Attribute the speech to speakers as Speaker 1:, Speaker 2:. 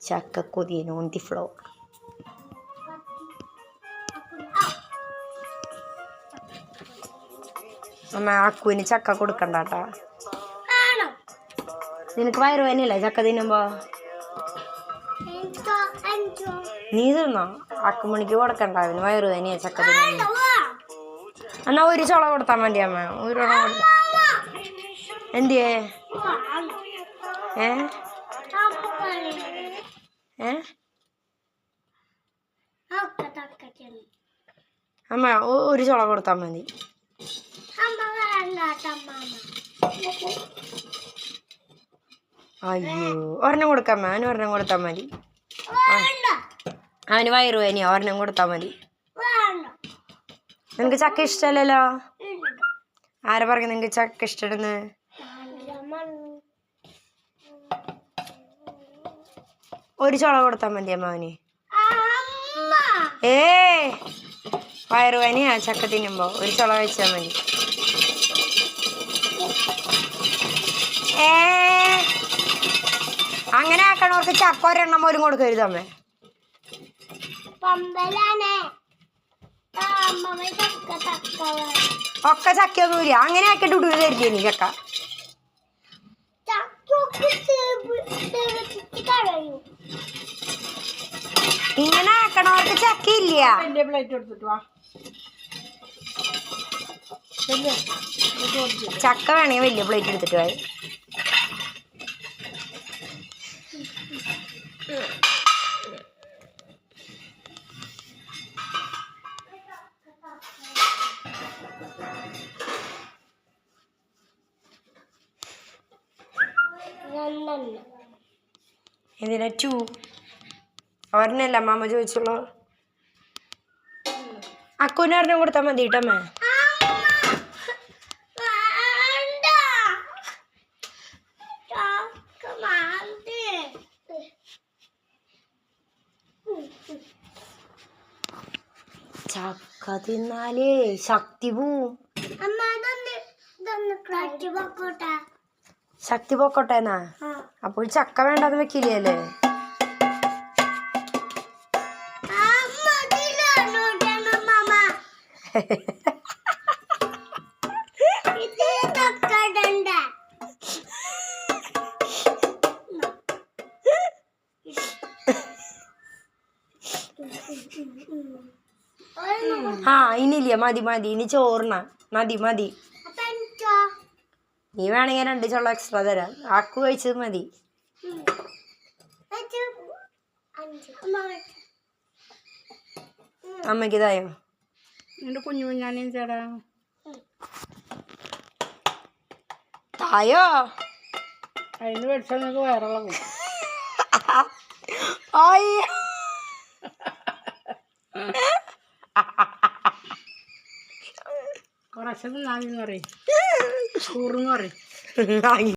Speaker 1: ചക്ക കൊതിയൻ on the floor അമ്മ അക്കുവിന് ചക്ക കൊടുക്കണ്ട കേട്ടാ നിനക്ക് വയറുവേനല്ലേ ചക്ക തിന്നുമ്പോ? നീ തിന്നോ? അക്കുമണിക്ക് കൊടുക്കണ്ട അവന് വയറുവേനയാ ചക്ക തിന്നുമ്പോ.
Speaker 2: വാ
Speaker 1: എന്നാ ഒരു ചുള കൊടുത്താൽ മതി അമ്മ ഒരു എന്തിയേ? ഏ? അമ്മ ഒരു ചുള കൊടുത്താൽ മതി. അയ്യോ ഒരെണ്ണം കൊടുക്കാം അവന് ഒരെണ്ണം കൊടുത്താൽ മതി. അവന് വയറുവേനയാ ഒരെണ്ണം കൊടുത്താൽ മതി. നിനക്ക് ചക്ക ഇഷ്ടമല്ലല്ലോ ആരാ പറഞ്ഞു നിനക്ക് ചക്ക ഇഷ്ടമെന്ന് ഒരു ചുള കൊടുത്താൽ മതി അമ്മാവന് ഏ വയറുവേനയാ ചക്ക തിന്നുമ്പോ ഒരു ചുള വെച്ചാൽ മതി. ഏ അങ്ങനെ ആക്കണവർക്ക് ചക്ക ഒരെണ്ണം പോലും കൊടുക്കരുത് അമ്മേ. ഒക്കെ ചക്കയൊന്നുമില്ല. അങ്ങനെ ആക്കിയിട്ട് തരുത്തി നീ ചക്ക. ഇങ്ങനെ ആക്കണവർക്ക് ചക്കില്ല
Speaker 3: വലിയ പ്ലേറ്റ് എടുത്തിട്ട് വാ.
Speaker 1: ചക്ക വേണമെങ്കിൽ വലിയ പ്ലേറ്റ് എടുത്തിട്ട് പോയി എന്തിനാ ടു? ഒരെണ്ണല്ല അമ്മ ചോദിച്ചുള്ളൂ. അക്കുവിന് ഒരെണ്ണം കൊടുത്താൽ മതി കേട്ടമ്മ
Speaker 2: ചക്ക
Speaker 1: തിന്നാലേ ശക്തി പോവും.
Speaker 2: അമ്മ ഇതൊന്ന് ഇതൊന്ന് ക്രാറ്റ് പൊക്കോട്ടെ.
Speaker 1: ശക്തി പൊക്കോട്ടെ എന്നാ അപ്പോൾ ചക്ക വേണ്ടെന്ന് വെക്കില്ലേ ആ ഇനിയില്ല? മതി മതി. ഇനി ചോറിന. മതി മതി. നീ വേണമെങ്കിൽ രണ്ട് ചുള്ള എക്സ്ട്രാ തരാം. ആക്കു കഴിച്ചത് മതി.
Speaker 2: അമ്മയ്ക്ക്.
Speaker 1: അമ്മയ്ക്ക് ഇതായോ?
Speaker 3: എന്റെ കുഞ്ഞു കുഞ്ഞാനേം ചേടാ.
Speaker 1: തായോ?
Speaker 3: അതിന് മേടിച്ചാൽ നിങ്ങൾക്ക് വയറിളകും
Speaker 1: അയ്യോ
Speaker 3: കുറച്ച് പറയും. പറയും.
Speaker 1: അയ്യോ